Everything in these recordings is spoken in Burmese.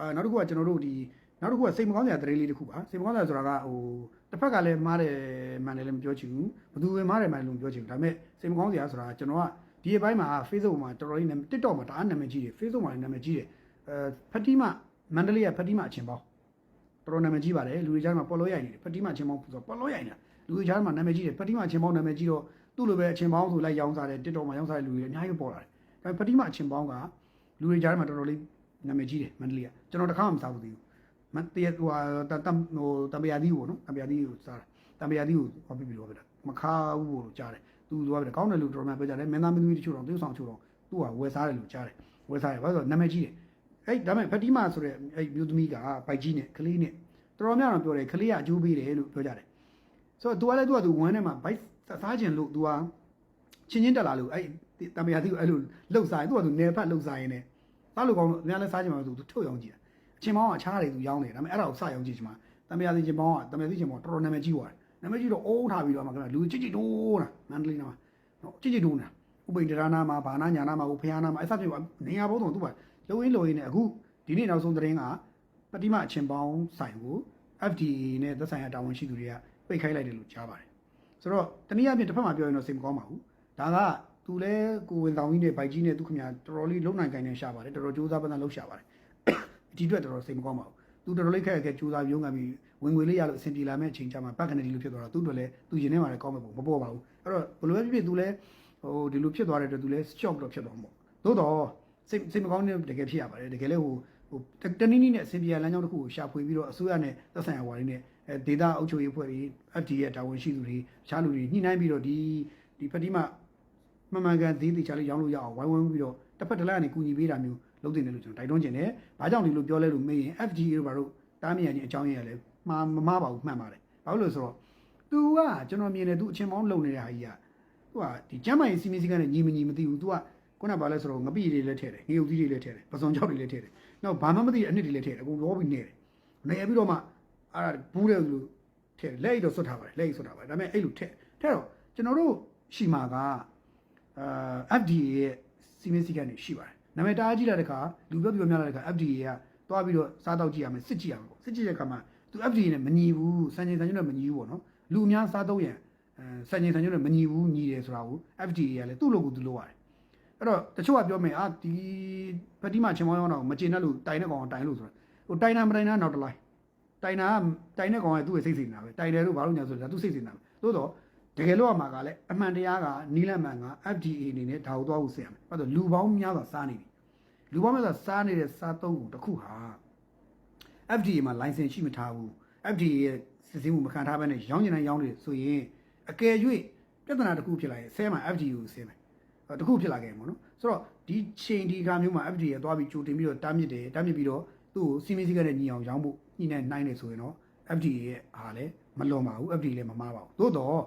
အာနောက်တစ်ခုကကျွန်တော်တို့ဒီနောက်တစ်ခုကစိတ်မကောင်းစရာသတင်းလေးတစ်ခုပါစိတ်မကောင်းစရာဆိုတာကဟိုတစ်ဖက်ကလည်းမားတယ်မှန်တယ်လည်းမပြောချင်ဘူးဘယ်သူပဲမားတယ်မှန်တယ်လို့မပြောချင်ဘူးဒါပေမဲ့စိတ်မကောင်းစရာဆိုတာကကျွန်တော်ကဒီအပိုင်းမှာ Facebook မှာတော်တော်လေးနာမည် TikTok မှာတအားနာမည်ကြီးတယ် Facebook မှာလည်းနာမည်ကြီးတယ်အဲဖတီမာမန္တလေးကဖတီမာအချင်းပေါင်းတော်တော်နာမည်ကြီးပါတယ်လူတွေကြားမှာပေါ်လို့ရိုက်နေတယ်ဖတီမာအချင်းပေါင်းဆိုတော့ပေါ်လို့ရိုက်နေတာလူတွေကြားမှာနာမည်ကြီးတယ်ဖတီမာအချင်းပေါင်းနာမည်ကြီးတော့သူ့လိုပဲအချင်းပေါင်းဆိုလိုက်ရောင်းစားတယ် TikTok မှာရောင်းစားတဲ့လူတွေအများကြီးပေါ်လာတယ်ဒါပေမဲ့ဖတီမာအချင်းပေါင်းကလူတွေကြားမှာတော်တော်လေး နာမည်ကြီးတယ်မန္တလေးကကျွန်တော်တခါမှမစားဘူးသေးဘူးမတရဟိုတမ်ဟိုတမယာသီးကိုနော်တမယာသီးကိုစားတယ်တမယာသီးကိုဟောပြပြီးတော့ပြတာမခါဘူးလို့ကြားတယ်သူကပြောတယ်ကောင်းတယ်လို့တော်မှပြောကြတယ်မင်းသားမင်းသမီးတို့ချို့တော့သူဆောင်ချို့တော့သူကဝယ်စားတယ်လို့ကြားတယ်ဝယ်စားတယ်ဘာလို့ဆိုတော့နာမည်ကြီးတယ်အဲ့ဒါမဲ့ဖတီမာဆိုတဲ့အဲ့မျိုးသမီးကဘိုက်ကြီးနဲ့ကလေးနဲ့တော်တော်များများပြောတယ်ကလေးကအကျိုးပေးတယ်လို့ပြောကြတယ်ဆိုတော့သူကလည်းသူကသူဝမ်းထဲမှာဘိုက်စားခြင်းလို့သူကချင်းချင်းတက်လာလို့အဲ့တမယာသီးကိုအဲ့လိုလှုပ်စားရင်သူကသူနယ်ဖက်လှုပ်စားရင်လည်း စားလို့ကောင်းလို့အများလည်းစားခြင်းမှာ तू ထုတ်ရောင်းကြည့်တယ်အချင်းမောင်းကချားတယ်သူရောင်းတယ်ဒါပေမဲ့အဲ့ဒါကိုစရောင်းကြည့်ချင်မှာတမယာစီချင်းမောင်းကတမယာစီချင်းမောင်းတော်တော်နာမည်ကြီးသွားတယ်နာမည်ကြီးတော့အိုးထားပြီးတော့မှကလူချစ်ချစ်တိုးတာမန္တလေးနာမှာနော်ချစ်ချစ်တိုးနေတာဥပိန်တရာနာမှာဘာနာညာနာမှာဟိုဖျားနာမှာအဲ့စဖြစ်နေရာဘုံတော့သူကလုံရင်းလုံရင်းနဲ့အခုဒီနေ့နောက်ဆုံးသတင်းကပတိမအချင်းပေါင်းဆိုင်ကို FDA နဲ့သက်ဆိုင်ရာတာဝန်ရှိသူတွေကပိတ်ခိုင်းလိုက်တယ်လို့ကြားပါတယ်ဆိုတော့တနည်းအားဖြင့်တစ်ဖက်မှာပြောရင်တော့စိတ်မကောင်းပါဘူးဒါက သူလဲကိုဝင်ဆောင်ကြီးနဲ့ဗိုက်ကြီးနဲ့သူခင်ဗျာတော်တော်လေးလုံနိုင်ကိုင်းနေရှာပါတယ်တော်တော်ကြိုးစားပန်းစားလုပ်ရှာပါတယ်ဒီအတွက်တော်တော်စိတ်မကောင်းပါဘူးသူတော်တော်လေးခက်ခက်ကြိုးစားရုံးကန်ပြီးဝင်ငွေလေးရလို့အဆင်ပြေလာမဲ့အချိန်ကျမှဘက်ကနေဒီလိုဖြစ်သွားတော့သူ့အတွက်လည်းသူရင်ထဲမှာလည်းကောင်းမဲ့ပုံမပေါ်ပါဘူးအဲ့တော့ဘယ်လိုပဲဖြစ်ဖြစ်သူလည်းဟိုဒီလိုဖြစ်သွားတဲ့အတွက်သူလည်း shock တော့ဖြစ်သွားမှာပေါ့သို့တော့စိတ်စိတ်မကောင်းတဲ့တကယ်ဖြစ်ရပါတယ်တကယ်လည်းဟိုဟိုတနည်းနည်းနဲ့အဆင်ပြေလမ်းကြောင်းတစ်ခုကိုရှာဖွေပြီးတော့အစိုးရနဲ့သက်ဆိုင်ရာဝါရီနဲ့အဲဒေတာအုပ်ချုပ်ရေးအဖွဲ့တွေ FD ရဲ့တာဝန်ရှိသူတွေတခြားလူတွေညှိနှိုင်းပြီးတော့ဒီဒီဖတိမ မှန်မှန်ကန်သေးသေးချာလေးရောင်းလို့ရအောင်ဝိုင်းဝန်းပြီးတော့တစ်ဖက်တစ်လမ်းကနေကူညီပေးတာမျိုးလုပ်တင်တယ်လို့ကျွန်တော်တိုက်တွန်းချင်တယ်။ဘာကြောင့်ဒီလိုပြောလဲလို့မေးရင် FGA တို့ဘာလို့တားမြင်ရခြင်းအကြောင်းရင်းရလဲမှားမမှားပါဘူးမှန်ပါတယ်။ဘာလို့လဲဆိုတော့ तू ကကျွန်တော်မြင်တယ် तू အချင်းမောင်းလုံနေတဲ့ဟာကြီးက तू ကဒီကျမ်းမာရေးစီမင်းစည်းကမ်းနဲ့ညီမညီမသိဘူး तू ကခုနကဘာလဲဆိုတော့ငပိတွေလည်းထည့်တယ်ငေုပ်သီးတွေလည်းထည့်တယ်ပစုံချောက်တွေလည်းထည့်တယ်။နောက်ဘာမှမသိတဲ့အနှစ်တွေလည်းထည့်တယ်အကုန်လောပြီးနေတယ်။နေပြီးတော့မှအဲ့ဒါဘူးတယ်လို့ထည့်တယ်လက်အိတ်တော့စွတ်ထားပါတယ်လက်အိတ်စွတ်ထားပါတယ်ဒါပေမဲ့အဲ့လိုထည့်ထည့်တော့ကျွန်တော်တို့ရှိမှာကအာ FDA ရဲ့စီမင်းစည်းကမ်းတွေရှိပါတယ်နာမည်တားကြည့်လိုက်တဲ့အခါလူပြောပြောများလာတဲ့အခါ FDA ကတွားပြီးတော့စားတော့ကြည့်ရမယ်စစ်ကြည့်ရမယ်ပေါ့စစ်ကြည့်တဲ့အခါမှာသူ FDA နဲ့မညီဘူးစံချိန်စံညွှန်းနဲ့မညီဘူးပေါ့နော်လူအများစားတော့ရန်အဲစံချိန်စံညွှန်းနဲ့မညီဘူးညီတယ်ဆိုတာကို FDA ကလည်းသူ့လိုကိုသူလိုရတယ်အဲ့တော့တချို့ကပြောမယ်အာဒီပတိမချင်းမောင်းရောက်တော့မကျင်တဲ့လူတိုင်တဲ့ကောင်ကတိုင်လို့ဆိုတာဟိုတိုင်တာမတိုင်တာနောက်တစ်လိုက်တိုင်တာကတိုင်တဲ့ကောင်ကသူ့ရဲ့စိတ်စိတ်နေတာပဲတိုင်တယ်လို့ဘာလို့ညာဆိုတော့သူစိတ်စိတ်နေတာပဲသို့တော့ တကယ်လို့ရမှာကလည်းအမှန်တရားကနီလန်မှန်က FDA အနေနဲ့ဒါကိုသွားဖို့ဆင်ရမယ်ဘာလို့လူပေါင်းများစွာစားနေပြီလူပေါင်းများစွာစားနေတဲ့စားသုံးခုတစ်ခုဟာ FDA မှာ license ရှိမထားဘူး FDA ရဲ့စစ်ဆေးမှုမခံထားဘဲနဲ့ရောင်းကျင်တိုင်းရောင်းနေဆိုရင်အကယ်၍ပြဿနာတစ်ခုဖြစ်လာရင်ဆဲမှာ FDA ကိုဆဲမယ်အဲ့တစ်ခုဖြစ်လာခဲ့မှာနော်ဆိုတော့ဒီချိန်ဒီခါမျိုးမှာ FDA ကသွားပြီးကြိုတင်ပြီးတော့တားမြစ်တယ်တားမြစ်ပြီးတော့သူ့ကိုစီမင်းစည်းကမ်းနဲ့ညီအောင်ရောင်းဖို့ညှိနှိုင်းနိုင်တယ်ဆိုရင်တော့ FDA ရဲ့အားလည်းမလွန်ပါဘူး FDA လည်းမမားပါဘူးသို့တော့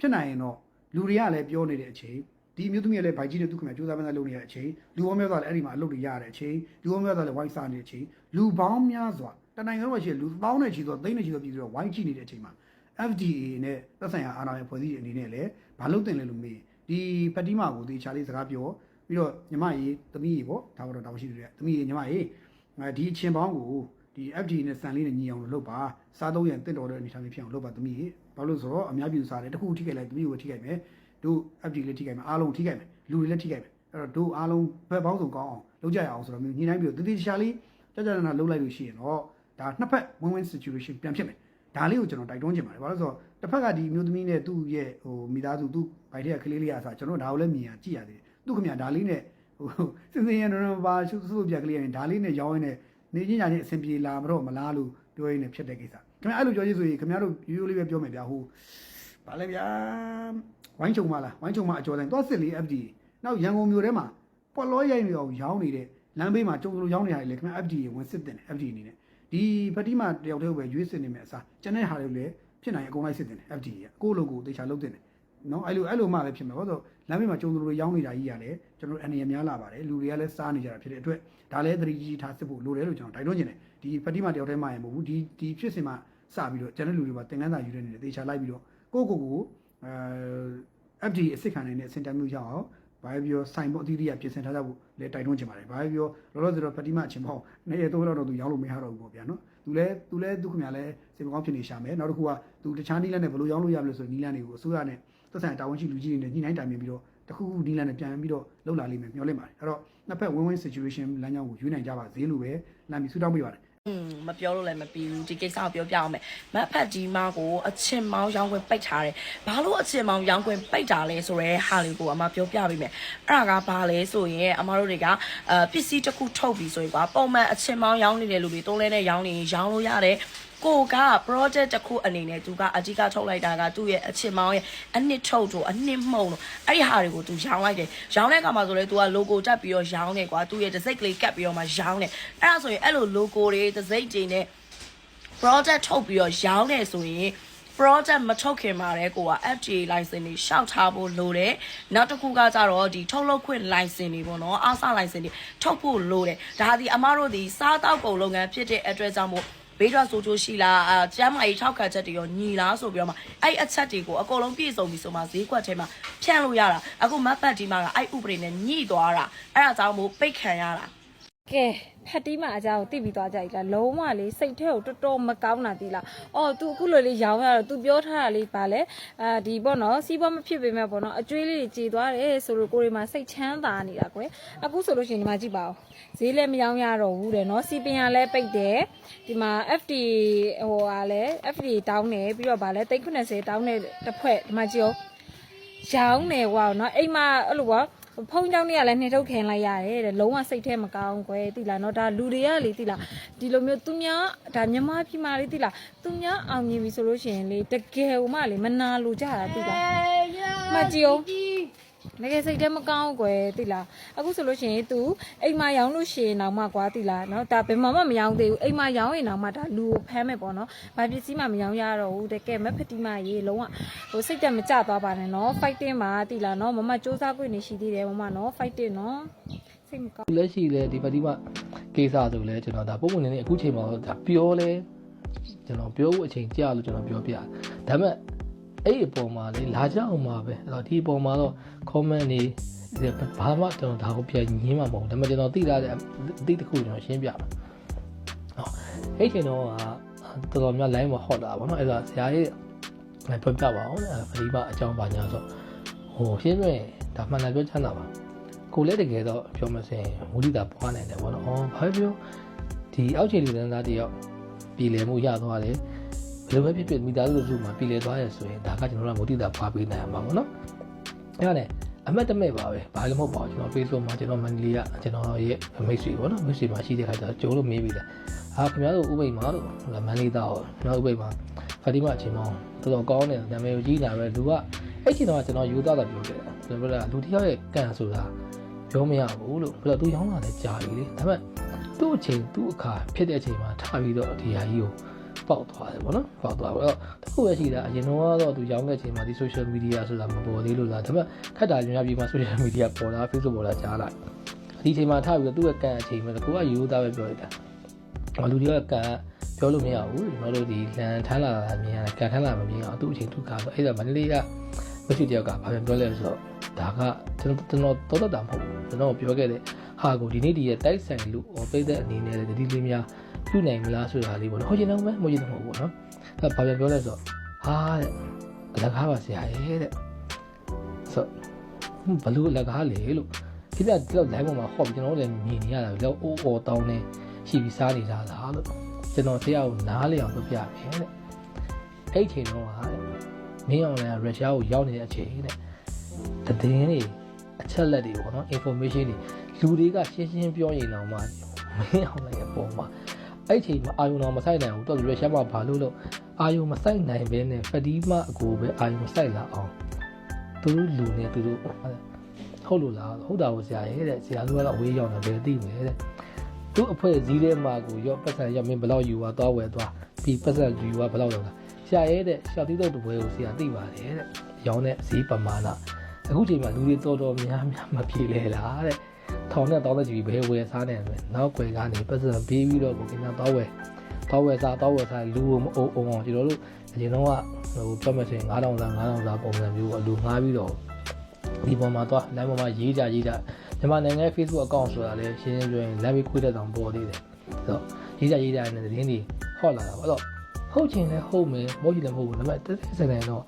ဖြစ်နိုင်ရင်တော့လူတွေကလည်းပြောနေတဲ့အချိန်ဒီမျိုးသမီးကလည်းဗိုက်ကြီးတဲ့သူခင်ဗျာစူးစမ်းပန်းစားလုပ်နေတဲ့အချိန်လူပေါင်းများစွာလည်းအဲ့ဒီမှာအလုပ်တွေရတဲ့အချိန်လူပေါင်းများစွာလည်းဝိုင်းစားနေတဲ့အချိန်လူပေါင်းများစွာတနိုင်ငံလုံးမှာရှိတဲ့လူပေါင်းနဲ့ချီဆိုသိန်းနဲ့ချီဆိုပြည်သူတွေဝိုင်းကြည့်နေတဲ့အချိန်မှာ FDA နဲ့သက်ဆိုင်ရာအာဏာရဲ့ဖွဲ့စည်းရေးအနေနဲ့လည်းဘာလုပ်တင်လဲလို့မေးဒီဖတီမာကိုဒီချာလေးစကားပြောပြီးတော့ညီမကြီးသမီးကြီးပေါ့ဒါကတော့တောင်းရှိတယ်သမီးကြီးညီမကြီးဒီအချင်းပေါင်းကိုဒီ FDA နဲ့စံလေးနဲ့ညီအောင်လုပ်ပါစားသုံးရန်တင့်တော်တဲ့အနေအထားမျိုးဖြစ်အောင်လုပ်ပါသမီးကြီး ဘာလို့ဆိုတော့အများပြည်သူစားတယ်တခုထိခိုက်လိုက်သမီးကိုထိခိုက်မယ်တို့ FDA လည်းထိခိုက်မယ်အားလုံးထိခိုက်မယ်လူတွေလည်းထိခိုက်မယ်အဲ့တော့တို့အားလုံးဘက်ပေါင်းစုံကောင်းအောင်လုပ်ကြရအောင်ဆိုတော့မျိုးညှိနှိုင်းပြီးတော့တတိတခြားလေးကြကြနာနာလုပ်လိုက်လို့ရှိရင်တော့ဒါနှစ်ဖက် win win situation ပြန်ဖြစ်မယ်ဒါလေးကိုကျွန်တော်တိုက်တွန်းချင်ပါတယ်ဘာလို့ဆိုတော့တစ်ဖက်ကဒီမျိုးသမီးနဲ့သူ့ရဲ့ဟိုမိသားစုသူ့ဗိုက်ထက်ကကလေးလေးအစားကျွန်တော်ဒါကိုလည်းမြင်ရကြည့်ရသေးတယ်သူခင်ဗျာဒါလေးနဲ့ဟိုစင်စင်ရတော့ပါရှုစုပြက်ကလေးရင်ဒါလေးနဲ့ရောင်းရင်းနဲ့နေချင်းညာချင်းအဆင်ပြေလာမတော့မလားလို့ပြောရင်းနဲ့ဖြစ်တဲ့ကိစ္စ ခင်ဗျာအဲ့လိုပြောချင်းဆိုရင်ခင်ဗျားတို့ရိုးရိုးလေးပဲပြောမယ်ဗျာဟိုဗာလဲဗျာဝိုင်းချုံမလားဝိုင်းချုံမအကျော်တိုင်းသွားစစ်လေး FD နောက်ရန်ကုန်မြို့ထဲမှာပွက်လောရိုက်နေအောင်ရောင်းနေတဲ့လမ်းဘေးမှာကျုံလိုရောင်းနေတာလေခင်ဗျာ FD ဝင်စစ်တင်တယ် FD အနေနဲ့ဒီဖတိမတယောက်တည်းပဲရွေးစစ်နေမယ်အစားကျန်တဲ့ဟာတွေလည်းဖြစ်နိုင်အကုန်လိုက်စစ်တင်တယ် FD ကကိုယ့်လိုကိုတေချာလုပ်တင်တယ်နော်အဲ့လိုအဲ့လိုမှလည်းဖြစ်မှာဘာလို့လမ်းဘေးမှာကျုံလိုရောင်းနေတာကြီးရတယ်ကျွန်တော်အနေရများလာပါတယ်လူတွေကလည်းစားနေကြတာဖြစ်တဲ့အတွက်ဒါလည်းသတိကြီးထားစစ်ဖို့လိုတယ်လို့ကျွန်တော်တိုက်တွန်းနေတယ်ဒီဖတိမတယောက်တည်းမှရင်မဟုတ်ဘူးဒီဒီဖြစ်စင်မှာ စပြီးတော့ကျန်တဲ့လူတွေပါသင်ခန်းစာယူတဲ့နေတယ်တေချာလိုက်ပြီးတော့ကိုယ့်ကိုယ်ကိုအဲ FD အစ်စ်ခံနိုင်တဲ့အစင်တမ်းမျိုးရအောင်ဘာပဲပြောဆိုင်ဖို့အသီးသီးကပြင်ဆင်ထားကြဖို့လည်းတိုက်တွန်းချင်ပါတယ်ဘာပဲပြောလောလောဆယ်တော့ဖတီမာအချင်းပေါ့နေရတော့တော့သူရောင်းလို့မရတော့ဘူးပေါ့ဗျာနော်သူလည်းသူလည်းသူခင်ဗျာလည်းစေမကောင်းဖြစ်နေရှာမယ်နောက်တစ်ခုကသူတခြားနီးလန်းနဲ့ဘယ်လိုရောင်းလို့ရမလဲဆိုနီးလန်းတွေကိုအစိုးရနဲ့သက်ဆိုင်တာဝန်ရှိလူကြီးတွေနဲ့ညှိနှိုင်းတိုင်ပင်ပြီးတော့တခုခုနီးလန်းနဲ့ပြန်ပြီးတော့လှုပ်လာလိမ့်မယ်မျှော်လင့်ပါတယ်အဲ့တော့နှစ်ဖက် win-win situation လမ်းကြောင်းကိုယူနိုင်ကြပါစေလို့ပဲလမ်းပြီးဆူတောင်းပေးပါတယ် อืมမပြောလို့လည်းမပြီးဘူးဒီကိစ္စကိုပြောပြအောင်မယ်မတ်ဖက်ကြီးမကိုအချင်မောင်းရောင်းခွင့်ပိတ်ထားတယ်ဘာလို့အချင်မောင်းရောင်းခွင့်ပိတ်တာလဲဆိုရဲဟာလေးကိုအမပြောပြပေးမယ်အဲ့ဒါကဘာလဲဆိုရင်အမတို့တွေကအာပစ္စည်းတစ်ခုထုတ်ပြီးဆိုရင်ကွာပုံမှန်အချင်မောင်းရောင်းနေတဲ့လူတွေတုံးလဲနဲ့ရောင်းနေရင်ရောင်းလို့ရတယ် ကိုက project တစ်ခုအနေနဲ့သူကအကြီးကထုတ်လိုက်တာကသူ့ရဲ့အချင်မောင်းရဲ့အနှစ်ထုတ်တို့အနှစ်မှုံတို့အဲ့ဒီဟာတွေကိုသူရောင်းလိုက်တယ်ရောင်းတဲ့အခါမှာဆိုလဲသူက logo တက်ပြီးတော့ရောင်းတယ်ကွာသူ့ရဲ့တစ်စိတ်ကလေးကတ်ပြီးတော့မှရောင်းတယ်အဲ့ဒါဆိုရင်အဲ့လို logo တွေတစ်စိတ်တွေနဲ့ project ထုတ်ပြီးတော့ရောင်းနေဆိုရင် project မထုတ်ခင်မှာတဲ့ကိုက FDA license တွေရှောက်ထားဖို့လိုတယ်နောက်တစ်ခုကကြတော့ဒီထုတ်လုပ်ခွင့် license တွေပေါ့နော်အားစား license တွေထုတ်ဖို့လိုတယ်ဒါဒီအမတို့ဒီစားတောက်ကုန်လုပ်ငန်းဖြစ်တဲ့အတွက်ကြောင့်မို့ ဘေးထွက်ဆိုးချိုးရှိလားအာကျမ်းမာရေးထောက်ခံချက်တွေရောညီလားဆိုပြီးတော့မှအဲ့အချက်တွေကိုအကုန်လုံးပြည့်စုံပြီဆိုမှဈေးကွက်ထဲမှာဖြန့်လို့ရတာအခုမတ်ပတ်ဒီမှာကအဲ့ဥပဒေနဲ့ညှိသွားတာအဲ့ဒါကြောင့်မို့ပိတ်ခံရတာ ကဲဖက်တီးမအကြောင်းသိပြီးသွားကြ ਈ လားလုံးဝလေးစိတ်ထဲကိုတော်တော်မကောင်းတာဒီလားအော် तू အခုလိုလေးရောင်းရတော့ तू ပြောထားတာလေးပါလေအာဒီပေါ့နော်စီးပွားမဖြစ်ပေမဲ့ပေါ့နော်အကျွေးလေးတွေကြေသွားတယ်ဆိုလို့ကိုယ်တွေမှာစိတ်ချမ်းသာနေတာကွယ်အခုဆိုလို့ရှိရင်ဒီမှာကြည့်ပါဦးဈေးလည်းမရောင်းရတော့ဘူးတဲ့နော်စီပင်ကလည်းပိတ်တယ်ဒီမှာ FD ဟိုဟာလည်း FD တောင်းတယ်ပြီးတော့ဗာလဲ390တောင်းတဲ့တစ်ဖွဲ့ဒီမှာကြည့်ဦးရောင်းတယ်ဝါနော်အိမ်မှာအဲ့လိုပေါ့ ဖုန်းကြောင်းတွေကလည်းနှိထုတ်ခင်လိုက်ရတယ်တဲ့လုံးဝစိတ်ထဲမကောင်းကွယ်တိလားเนาะဒါလူတွေကလေတိလားဒီလိုမျိုးသူများဒါမြမပြည်မာလေးတိလားသူများအောင်မြင်ပြီဆိုလို့ရှိရင်လေတကယ်ဟိုမှလေမနာလိုကြတာတိလားမကြည့်အောင် တကယ်စိတ်ထဲမကောင်းကွယ်သိလားအခုဆိုလို့ရှိရင် तू အိမ်မှာရောင်းလို့ရှိရင်တော့မှကွာသိလားနော်ဒါဘယ်မှမရောင်းသေးဘူးအိမ်မှာရောင်းရင်တော့မှဒါလူကိုဖမ်းမယ်ပေါ့နော်ဘာပစ္စည်းမှမရောင်းရတော့ဘူးတကယ်မဖတိမရေးလုံးဝဟိုစိတ်တက်မကြသွားပါနဲ့နော် fighting ပါသိလားနော်မမစူးစမ်းခွင့်နေရှိသေးတယ်မမနော် fighting နော်စိတ်မကောင်းလက်ရှိလဲဒီပတိမကိစ္စဆိုလဲကျွန်တော်ဒါပုံပုံနေနေအခုချိန်မှာဒါပြောလဲကျွန်တော်ပြောဖို့အချိန်ကြာလို့ကျွန်တော်ပြောပြဒါပေမဲ့ အဲ့ဒီအပေါ်မှာလေလာကြအောင်ပါပဲအဲ့တော့ဒီအပေါ်မှာတော့ comment နေဘာမှကျွန်တော်ဒါကိုပြန်ညင်းမှာမဟုတ်ဘူးဒါပေမဲ့ကျွန်တော်သိတာတဲ့အသိတစ်ခုကျွန်တော်ရှင်းပြပါဟောအဲ့ချိန်တော့ကတော်တော်များ line မှာဟော့တာဗောနော်အဲ့ဒါဆရာကြီးလည်းပြောပြပါအောင်အဲ့ဒါပတိမအကြောင်းပါညာဆိုဟိုရှင်းပြဒါမှန်တယ်ပြောချမ်းသာပါကိုလည်းတကယ်တော့ပြောမစင်မူလိတာပွားနိုင်တယ်ဗောနော်။အော်ဘာပြောဒီအောက်ခြေလူတန်းသားတယောက်ပြည်လည်မှုရသွားတယ်။ ဘယ်လိုပဲဖြစ်ဖြစ်မိသားစုစုမှာပြည်လည်သွားရဆိုရင်ဒါကကျွန်တော်တို့ကမူလိတာပွားပေးနိုင်မှာဗောနော်။အဲ့ဒါနဲ့အမတ်တမဲ့ပါပဲဘာလို့မဟုတ်ပါဘူးကျွန်တော် Facebook မှာကျွန်တော်မန္တလေးကကျွန်တော်ရဲ့မိတ်ဆွေဗောနော်မိတ်ဆွေမှာရှိတဲ့ခါကျတော့ကျုံလို့မေးပြီလေ။အာခင်ဗျားတို့ဥပိ္ပမာတို့မန္တလေးသားရောကျွန်တော်ဥပိ္ပမာဖာတီမာအချင်းမောင်းတော်တော်ကောင်းတယ်နာမည်ကိုကြီးလာပဲလူကအဲ့ချိန်တော့ကျွန်တော်ယူသားတာပြောခဲ့တာကျွန်တော်ပြောတာလူတစ်ယောက်ရဲ့ကံဆိုတာပြောမရဘူးလို့ပြီးတော့သူရောင်းလာတယ်ကြာပြီလေဒါပေမဲ့သူ့အချိန်သူ့အခါဖြစ်တဲ့အချိန်မှာထပြီးတော့ဒီဟာကြီးကို ပေါက်သွားတယ်ဗောနော်ပေါက်သွားတော့တခုပဲရှိတာအရင်တော့သူရောင်းတဲ့အချိန်မှာဒီ social media ဆိုတာမပေါ်သေးလို့လားဒါပေမဲ့ခက်တာညများပြီးမှ social media ပေါ်လာ Facebook ပေါ်လာကြားလာဒီအချိန်မှာထပြီးတော့သူ့ရဲ့ကံအချိန်မှာကိုကယူသားပဲပြောလိုက်တာလူတွေကကံပြောလို့မရဘူးကျွန်တော်တို့ဒီလန်ထမ်းလာတာမြင်ရတယ်ကံထမ်းလာမမြင်အောင်သူ့အချိန်သူ့ကဆိုအဲ့ဒါမန္တလေးက မရှိတယောက်ကဘာပြန်ပြောလဲဆိုတော့ဒါကကျွန်တော်ကျွန်တော်တော်တော်တာမဟုတ်ဘူးကျွန်တော်ပြောခဲ့တဲ့ဟာကိုဒီနေ့ဒီရဲ့တိုက်ဆိုင်လို့ဟောပိတ်တဲ့အနေနဲ့လည်းဒီလေးများပြုနိုင်မလားဆိုတာလေးပေါ့နော်ဟောချင်တော့မဲမဟုတ်ချင်တော့မဟုတ်ဘူးနော်အဲ့ဘာပြန်ပြောလဲဆိုတော့ဟာတဲ့အလကားပါဆရာရဲ့တဲ့ဆိုဘလို့အလကားလေလို့ဒီပြဒီတော့ live ပေါ်မှာဟောပြီးကျွန်တော်လည်းမြင်နေရတာလောက်အိုးအော်တောင်းနေရှိပြီးစားနေကြတာလို့ကျွန်တော်ဆရာကိုနားလေအောင်လုပ်ပြမယ်တဲ့အဲ့ချိန်တော့ဟာတဲ့ မင်းအောင်လည်းရုရှားကိုရောက်နေတဲ့အချိန်တဲ့တည်င်းတွေအချက်လက်တွေပေါ့နော် information တွေလူတွေကရှင်းရှင်းပြောရင်တော့မှမင်းအောင်လည်းအပေါ်မှာအဲ့ချိန်မှာအာယုံတော်မဆိုင်နိုင်ဘူးတော့ရုရှားမှာဘာလို့လို့အာယုံမဆိုင်နိုင်ဘဲနဲ့ဖဒီမအကိုပဲအာယုံဆိုင်လာအောင်သူတို့လူနေသူတို့ဟုတ်လို့လားဟုတ်တာကိုဆရာရဲ့တဲ့ဆရာတို့ကတော့ဝေးရောက်နေတယ်သိမယ်တဲ့သူ့အဖွဲ့စည်းထဲမှာကိုရော့ပတ်စံရမင်းဘယ်လောက်ယူသွားသွားဝယ်သွားပြီးပတ်စံယူသွားဘယ်လောက်လောက်လားဆ ရာရဲ့တဲ့ရှာတိတော့တပွဲကိုဆရာသိပါတယ်တဲ့ရောင်းတဲ့ဈေးပမာဏအခုချိန်မှာလူတွေတော်တော်များများမပြေလဲလားတဲ့ထောင်နဲ့တောင်းတဲ့ကြည့်ဘယ်ဝယ်စားနေလဲနောက်ွယ်ကနေပတ်စံပေးပြီးတော့ကိုကင်းတော့ဝယ်တော့ဝယ်စားတော့ဝယ်စားလူကိုမအုံအောင်ကျွန်တော်တို့အရင်တော့ဟိုပြောမယ်ဆိုရင်9000စား9000စားပုံစံမျိုးအလူငားပြီးတော့ဒီပေါ်မှာတော့လမ်းပေါ်မှာရေးကြရေးကြမြန်မာနိုင်ငံရဲ့ Facebook account ဆိုတာလည်းရှင်းရှင်းပြောရင်လမ်းဘေးခွေးတဲ့တောင်ပေါ်သေးတယ်ဆိုတော့ရေးကြရေးကြတဲ့သတင်းတွေဟော့လာတာပေါ့အဲ့တော့ ဟုတ်ချင်လည်းဟုတ်မယ်မဟုတ်ချင်လည်းမဟုတ်ဘူးဒါပေမဲ့တစ်သက်စနေတော့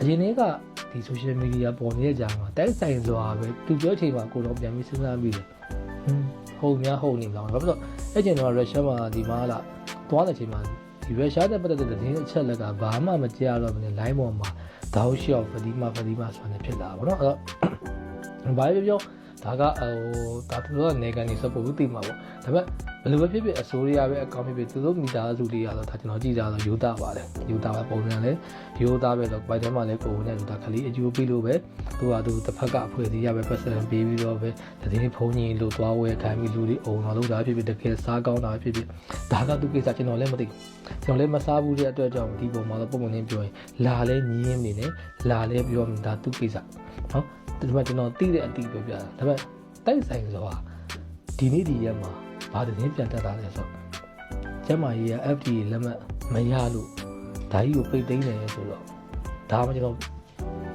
အရင်ကဒီ social media ပေါ်နေတဲ့ကြာမှာတိုက်ဆိုင်စွာပဲသူပြောချိန်မှာကိုတော့ပြန်ပြီးစဉ်းစားမိတယ်ဟွန်းဟုတ်များဟုတ်နေမလားဘာဖြစ်လို့အဲ့ချိန်တော့ရုရှားမှာဒီမှာလာသွားတဲ့ချိန်မှာဒီရုရှားတဲ့ပတ်သက်တဲ့သတင်းအချက်လက်ကဘာမှမကြားတော့ဘူးလေ line ပေါ်မှာတောက်လျှောက်ဖဒီမာဖဒီမာဆိုတာနဲ့ဖြစ်လာတာပေါ့နော်အဲ့တော့ဘာပဲပြော ဒါကဟိုဒါသူတို့ကနေကန်နေစပို့သိမှာပေါ့ဒါပေမဲ့ဘယ်လိုပဲဖြစ်ဖြစ်အစိုးရပဲအကောင့်ဖြစ်ဖြစ်သူတို့မိသားစုတွေရတော့ဒါကျွန်တော်ကြည့်ကြတော့ယူတာပါတယ်ယူတာပဲပုံစံလဲယူတာပဲတော့ဘိုက်ထဲမှာလဲကိုယ်နဲ့ယူတာခလေးအကျိုးပြီးလို့ပဲသူကသူတစ်ဖက်ကအဖွဲ့အစည်းရပဲပတ်စံပေးပြီးတော့ပဲတည်င်းဖုံးကြီးလို့သွားဝဲခိုင်းပြီးလူတွေအုံတော့လို့ဒါဖြစ်ဖြစ်တကယ်စားကောင်းတာဖြစ်ဖြစ်ဒါကသူကိစ္စကျွန်တော်လည်းမသိဘူးကျွန်တော်လည်းမစားဘူးတဲ့အတွက်ကြောင့်ဒီပုံမှာတော့ပုံမှန်ချင်းပြောရင်လာလဲညင်းနေတယ်လာလဲပြောမှဒါသူကိစ္စနော် ဒီမှာကျွန်တော်သိတဲ့အတိပြောပြတာဒါပေမဲ့တိုက်ဆိုင်ဆိုတာဒီနေ့ဒီရက်မှာဘာသတင်းပြန်တက်တာလဲဆိုတော့ကျမကြီးက FDA လက်မှတ်မရလို့ဒါကြီးကိုပိတ်သိမ်းတယ်ဆိုတော့ဒါမှကျွန်တော်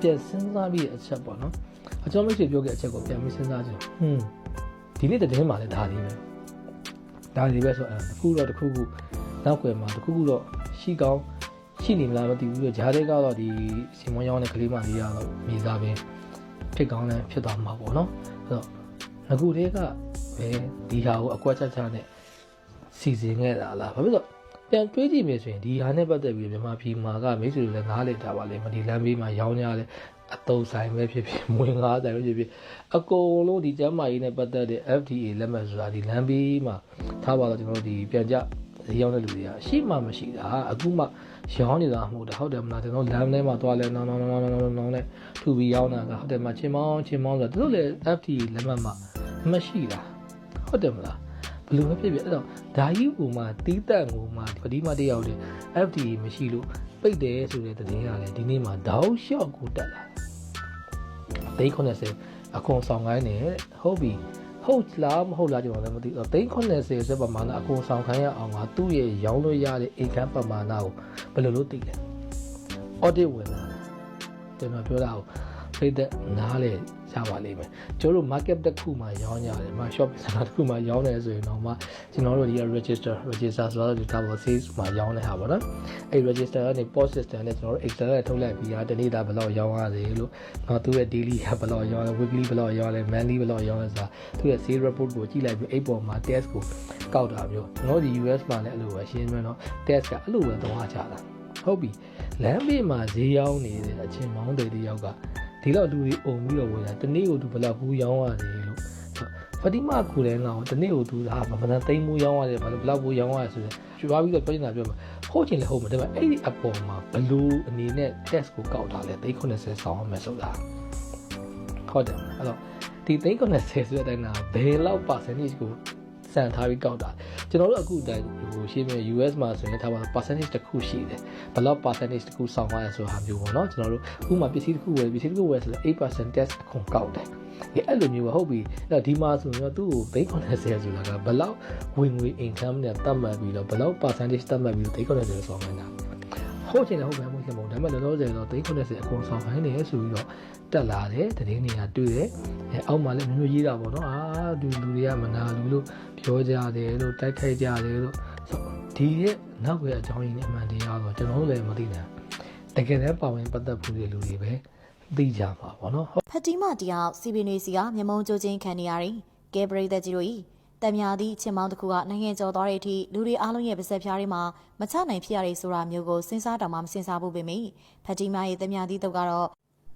ပြန်စဉ်းစားပြီးတဲ့အချက်ပေါ့နော်အကျွန်တော်မရှိပြောခဲ့အချက်ကိုပြန်ပြီးစဉ်းစားကြည့်ဟွန်းဒီနေ့သတင်းမှာလည်းဒါဒီပဲဒါဒီပဲဆိုတော့တစ်ခုတော့တစ်ခုခုနောက်ွယ်မှာတစ်ခုခုတော့ရှိကောင်းရှိနေမလားမသိဘူးလို့ဂျားတဲ့ကတော့ဒီစီမွန်ရောင်းတဲ့ကလေးမလေးကတော့မိသားပင် ဖြစ်ကောင်းလည်းဖြစ်သွားမှာပေါ့နော်အဲ့တော့အခုတည်းကပဲဒီဟာကိုအကွက်ချက်ချက်နဲ့စီစဉ်ခဲ့တာလားဘာဖြစ်လို့ပြန်တွေးကြည့်မယ်ဆိုရင်ဒီဟာနဲ့ပတ်သက်ပြီးမြန်မာပြည်မှာကမိတ်ဆွေတွေလည်းနားလည်ကြပါလိမ့်မယ်ဒီလမ်းဘေးမှာရောင်းကြတယ်အတုံးဆိုင်ပဲဖြစ်ဖြစ်မွေငါးဆိုင်ပဲဖြစ်ဖြစ်အကုန်လုံးဒီကျမ်းမာရေးနဲ့ပတ်သက်တဲ့ FDA လက်မှတ်ဆိုတာဒီလမ်းဘေးမှာထားပါတော့ကျွန်တော်တို့ဒီပြန်ကြဈေးရောက်တဲ့လူတွေကရှိမှမရှိတာအခုမှ ရောင်းနေတာမဟုတ်တာဟုတ်တယ်မလားကျွန်တော်လမ်းထဲမှာသွားလဲနောင်းနောင်းနောင်းနောင်းနောင်းနောင်းနဲ့ထူပြီးရောင်းတာကဟုတ်တယ်မချင်းမောင်းချင်းမောင်းဆိုတော့တို့လည်း FDA လက်မှတ်မှမရှိတာဟုတ်တယ်မလားဘယ်လိုပဲဖြစ်ဖြစ်အဲ့တော့ဒါကြီးကမှတီးတက်ကိုမှပဒီမတယောက်တည်း FDA မရှိလို့ပိတ်တယ်ဆိုတဲ့သတင်းကလည်းဒီနေ့မှာတောက်လျှောက်ကိုတက်လာတယ်390အခွန်ဆောင်ခိုင်းနေဟုတ်ပြီ ဟုတ်လားမဟုတ်လားကျွန်တော်လည်းမသိဘူး390ဆိုပမာဏအခွန်ဆောင်ခိုင်းရအောင်ကသူ့ရဲ့ရောင်းလို့ရတဲ့အိမ်ခန်းပမာဏကိုဘယ်လိုလုပ်သိလဲ audit ဝင်လာကျွန်တော်ပြောတာကိုဖိတ်တဲ့နားလေ ရပါလိမ့်မယ်ကျွန်တော်တို့ market တစ်ခုမှာရောင်းရတယ်မှာ shop center တစ်ခုမှာရောင်းတယ်ဆိုရင်တော့မှကျွန်တော်တို့ဒီ register register ဆိုတော့ဒီ double sales မှာရောင်းတဲ့ဟာပေါ့နော်အဲ့ register ကနေ post system နဲ့ကျွန်တော်တို့ excel နဲ့ထုတ်လိုက်ပြီးတာတနေ့တာဘယ်လောက်ရောင်းရစေလို့တော့သူ့ရဲ့ daily ကဘယ်လောက်ရောင်းလဲ weekly ဘယ်လောက်ရောင်းလဲ monthly ဘယ်လောက်ရောင်းလဲဆိုတာသူ့ရဲ့ sales report ကိုကြည့်လိုက်ပြီးအဲ့ပေါ်မှာ test ကိုကောက်တာမျိုးကျွန်တော်ဒီ US မှာလည်းအဲ့လိုပဲရှင်းပြတော့ test ကအဲ့လိုပဲသွားကြတာဟုတ်ပြီလမ်းဘေးမှာဈေးရောင်းနေတဲ့အချင်းမောင်းတွေတယောက်က ဒီလောက်လူတွေအုံပြီးတော့ဝင်တာတနေ့ကိုသူဘယ်လောက်ဘူးရောင်းရတယ်လို့ဖတိမကူလည်းငါ့ကိုတနေ့ကိုသူဟာမမနသိမ်းမှုရောင်းရတယ်ဘာလို့ဘယ်လောက်ဘူးရောင်းရတယ်ဆိုတော့ကျွားပြီးတော့ပြောနေတာပြောမှာဟုတ်ချင်လည်းဟုတ်မှာဒါပေမဲ့အဲ့ဒီအပေါ်မှာဘလူအနေနဲ့ test ကိုကောက်တာလဲ390ဆောင်းအောင်မယ်ဆိုတာဟုတ်တယ်အဲ့တော့ဒီ390ဆိုတဲ့အတိုင်းကဘယ်လောက် percentage ကို စံထားပြီးကောက်တာကျွန်တော်တို့အခုတိုင်ဟိုရှင်းပြ US မှာဆိုရင်ထားပါ percentage တစ်ခုရှိတယ်ဘယ်လောက် percentage တစ်ခုဆောင်ရဆိုဟာမျိုးပေါ့နော်ကျွန်တော်တို့အခုမှပစ္စည်းတစ်ခုဝယ်ပစ္စည်းတစ်ခုဝယ်ဆိုတော့8% test အခွန်ကောက်တယ်ဒီအဲ့လိုမျိုးပဲဟုတ်ပြီအဲ့တော့ဒီမှာဆိုရင်တော့သူ့ကို390ဆိုတာကဘယ်လောက်ဝင်ငွေ income နဲ့တတ်မှတ်ပြီးတော့ဘယ်လောက် percentage တတ်မှတ်ပြီးတော့390ဆောင်နေတာ ဟုတ်ချင်တယ်ဟုတ်မယ်မဟုတ်ချင်ဘူးဒါပေမဲ့လောလောဆယ်တော့390အခွန်ဆောင်ခိုင်းနေဆိုပြီးတော့တက်လာတယ်တည်င်းတွေကတွေ့တယ်အဲအောက်မှာလည်းမျိုးမျိုးရေးတာပေါ့နော်အာဒီလူတွေကမနာလူလို့ပြောကြတယ်လို့တိုက်ခိုက်ကြတယ်လို့ဒီရဲ့နောက်ွယ်အကြောင်းရင်းနဲ့အမှန်တရားတော့ကျွန်တော်တို့လည်းမသိနိုင်တကယ်တမ်းပါဝင်ပတ်သက်မှုတွေလူတွေပဲသိကြမှာပေါ့နော်ဖတီမတယောက်စီပီနေစီကမျက်မုံကြိုးချင်းခံနေရတယ်။ကဲပရိသတ်ကြီးတို့ဤ တံမြာသည့်ချင်းမောင်းတစ်ခုကနိုင်ငံကျော်သွားတဲ့အထိလူတွေအားလုံးရဲ့ပါဆက်ဖျားတွေမှာမချနိုင်ဖြစ်ရတဲ့ဆိုတာမျိုးကိုစဉ်းစားတောင်မှမစဉ်းစားဘူးပေမယ့်ဖတီမရဲ့တံမြာသည့်တုတ်ကတော့